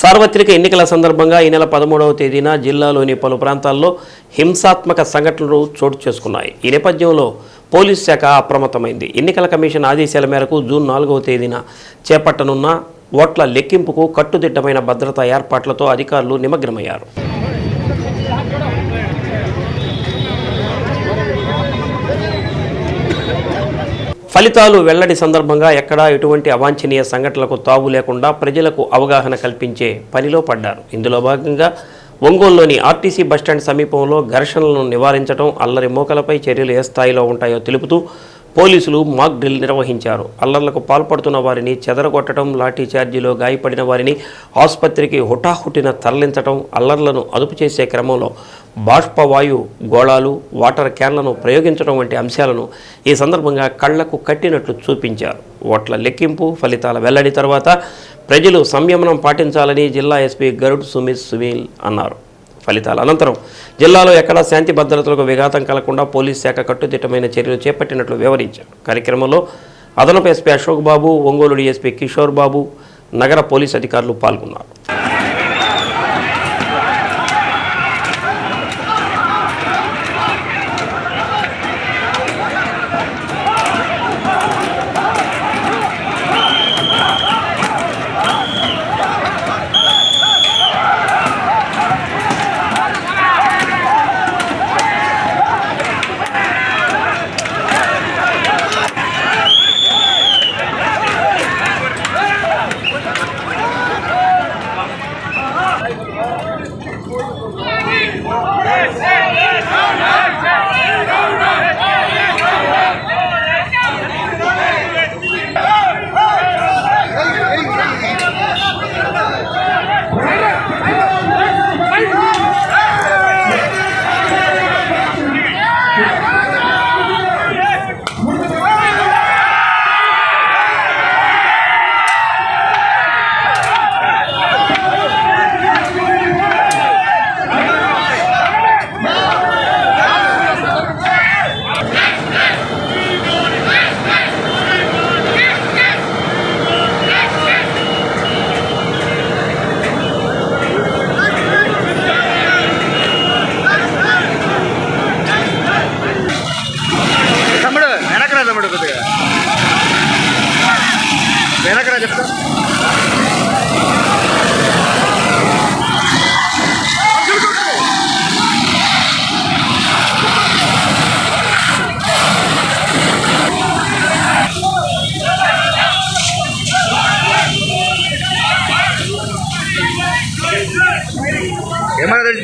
సార్వత్రిక ఎన్నికల సందర్భంగా ఈ నెల పదమూడవ తేదీన జిల్లాలోని పలు ప్రాంతాల్లో హింసాత్మక సంఘటనలు చోటు చేసుకున్నాయి. ఈ నేపథ్యంలో పోలీస్ శాఖ అప్రమత్తమైంది. ఎన్నికల కమిషన్ ఆదేశాల మేరకు జూన్ నాలుగవ తేదీన చేపట్టనున్న ఓట్ల లెక్కింపుకు కట్టుదిట్టమైన భద్రతా ఏర్పాట్లతో అధికారులు నిమగ్నమయ్యారు. ఫలితాలు వెల్లడి సందర్భంగా ఎక్కడా ఎటువంటి అవాంఛనీయ సంఘటనలకు తావు లేకుండా ప్రజలకు అవగాహన కల్పించే పనిలో పడ్డారు. ఇందులో భాగంగా ఒంగోలులోని ఆర్టీసీ బస్టాండ్ సమీపంలో ఘర్షణలను నివారించడం అల్లరి మోకలపై చర్యలు ఏ స్థాయిలో ఉంటాయో తెలుపుతూ పోలీసులు మాక్ డ్రిల్ నిర్వహించారు. అల్లర్లకు పాల్పడుతున్న వారిని చెదరగొట్టడం లాఠీ ఛార్జీలో గాయపడిన వారిని ఆసుపత్రికి హుటాహుటిన తరలించడం అల్లర్లను అదుపు చేసే క్రమంలో బాష్పవాయు గోళాలు వాటర్ క్యాన్లను ప్రయోగించడం వంటి అంశాలను ఈ సందర్భంగా కళ్ళకు కట్టినట్లు చూపించారు. ఓట్ల లెక్కింపు ఫలితాల వెల్లడి తర్వాత ప్రజలు సంయమనం పాటించాలని జిల్లా ఎస్పీ గరుడ్ సుమిత్ సునీల్ అన్నారు. ఫలితాల. అనంతరం జిల్లాలో ఎక్కడా శాంతి భద్రతలకు విఘాతం కలగకుండా పోలీస్ శాఖ కట్టుదిట్టమైన చర్యలు చేపట్టినట్లు వివరించారు. కార్యక్రమంలో అదనపు ఎస్పీ అశోక్ బాబు ఒంగోలు డిఎస్పీ కిషోర్ బాబు నగర పోలీస్ అధికారులు పాల్గొన్నారు.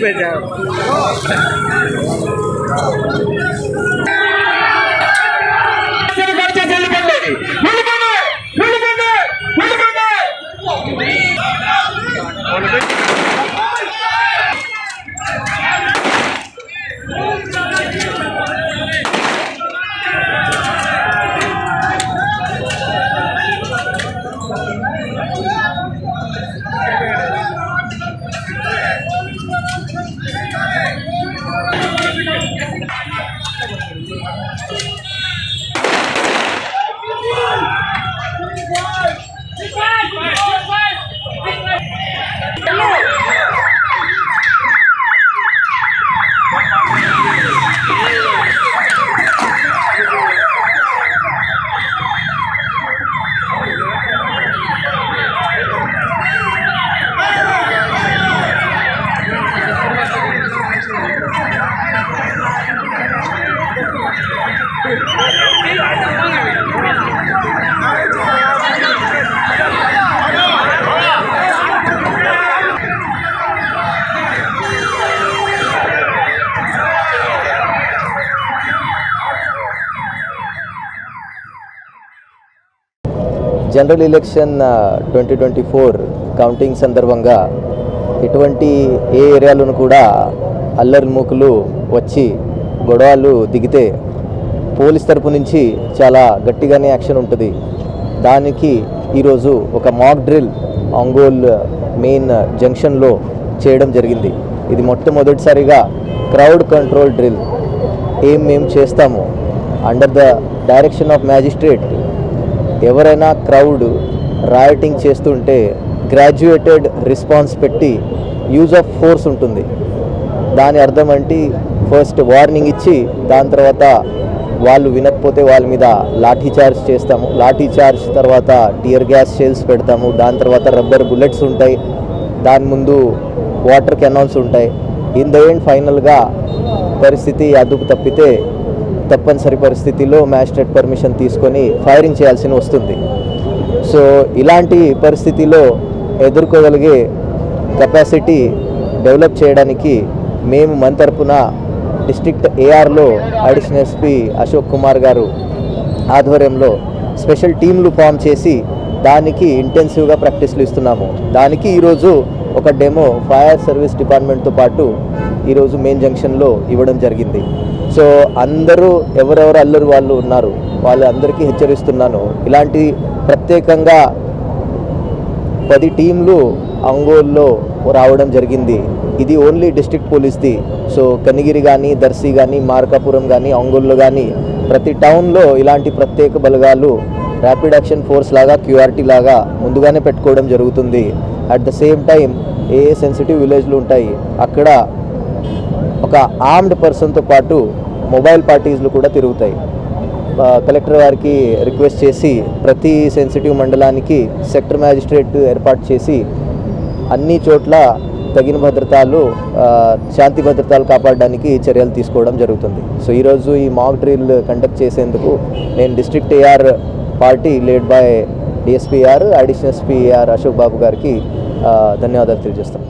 पे भेजा general election twenty twenty four counting సందర్భంగా ఎటువంటి ఏ ఏరియాలను కూడా అల్లరి మూకులు వచ్చి గొడవలు దిగితే పోలీస్ తరపు నుంచి చాలా గట్టిగానే యాక్షన్ ఉంటుంది. దానికి ఈరోజు ఒక మాక్ డ్రిల్ ఒంగోల్ మెయిన్ జంక్షన్లో చేయడం జరిగింది. ఇది మొట్టమొదటిసారిగా క్రౌడ్ కంట్రోల్ డ్రిల్. ఏం మేము చేస్తాము? Under the direction of magistrate ఎవరైనా క్రౌడ్ రాయటింగ్ చేస్తుంటే గ్రాడ్యుయేటెడ్ రెస్పాన్స్ పెట్టి యూజ్ ఆఫ్ ఫోర్స్ ఉంటుంది. దాని అర్థం అంటే ఫస్ట్ వార్నింగ్ ఇచ్చి దాని తర్వాత వాళ్ళు వినకపోతే వాళ్ళ మీద లాఠీ చార్జ్ చేస్తాము. లాఠీ చార్జ్ తర్వాత టియర్ గ్యాస్ షెల్స్ పెడతాము. దాని తర్వాత రబ్బర్ బుల్లెట్స్ ఉంటాయి. దాని ముందు వాటర్ కెనాల్స్ ఉంటాయి. ఇన్ ద ఎండ్ ఫైనల్గా పరిస్థితి అదుపు తప్పితే తప్పనిసరి పరిస్థితిలో మ్యాజిస్ట్రేట్ పర్మిషన్ తీసుకొని ఫైరింగ్ చేయాల్సి వస్తుంది. సో ఇలాంటి పరిస్థితిలో ఎదుర్కోగలిగే కెపాసిటీ డెవలప్ చేయడానికి మేము మన తరపున డిస్ట్రిక్ట్ ఏఆర్లో అడిషనల్ ఎస్పీ అశోక్ కుమార్ గారు ఆధ్వర్యంలో స్పెషల్ టీంలు ఫామ్ చేసి దానికి ఇంటెన్సివ్గా ప్రాక్టీస్లు ఇస్తున్నాము. దానికి ఈరోజు ఒక డెమో ఫైర్ సర్వీస్ డిపార్ట్మెంట్తో పాటు ఈరోజు మెయిన్ జంక్షన్లో ఇవ్వడం జరిగింది. సో అందరూ ఎవరెవరు అల్లరి వాళ్ళు ఉన్నారు వాళ్ళందరికీ హెచ్చరిస్తున్నాను. ఇలాంటి ప్రత్యేకంగా పది టీంలు అంగోల్లో రావడం జరిగింది. ఇది ఓన్లీ డిస్ట్రిక్ట్ పోలీస్ది. సో కనిగిరి కానీ దర్శి కానీ మార్కాపురం కానీ అంగోల్లో కానీ ప్రతి టౌన్లో ఇలాంటి ప్రత్యేక బలగాలు ర్యాపిడ్ యాక్షన్ ఫోర్స్ లాగా క్యూఆర్టీ లాగా ముందుగానే పెట్టుకోవడం జరుగుతుంది. At the same time a a sensitive విలేజ్లు ఉంటాయి అక్కడ ఒక ఆర్మ్డ్ పర్సన్తో పాటు మొబైల్ పార్టీస్లు కూడా తిరుగుతాయి. కలెక్టర్ వారికి రిక్వెస్ట్ చేసి ప్రతి సెన్సిటివ్ మండలానికి సెక్టర్ మ్యాజిస్ట్రేట్ ఏర్పాటు చేసి అన్ని చోట్ల తగిన భద్రతలు శాంతి భద్రతలు కాపాడడానికి చర్యలు తీసుకోవడం జరుగుతుంది. సో ఈరోజు ఈ మాక్ డ్రిల్ కండక్ట్ చేసేందుకు నేను district AR party lead by DSP AR additional SP AR Ashok Babu గారికి ధన్యవాదాలు తెలియజేస్తాను.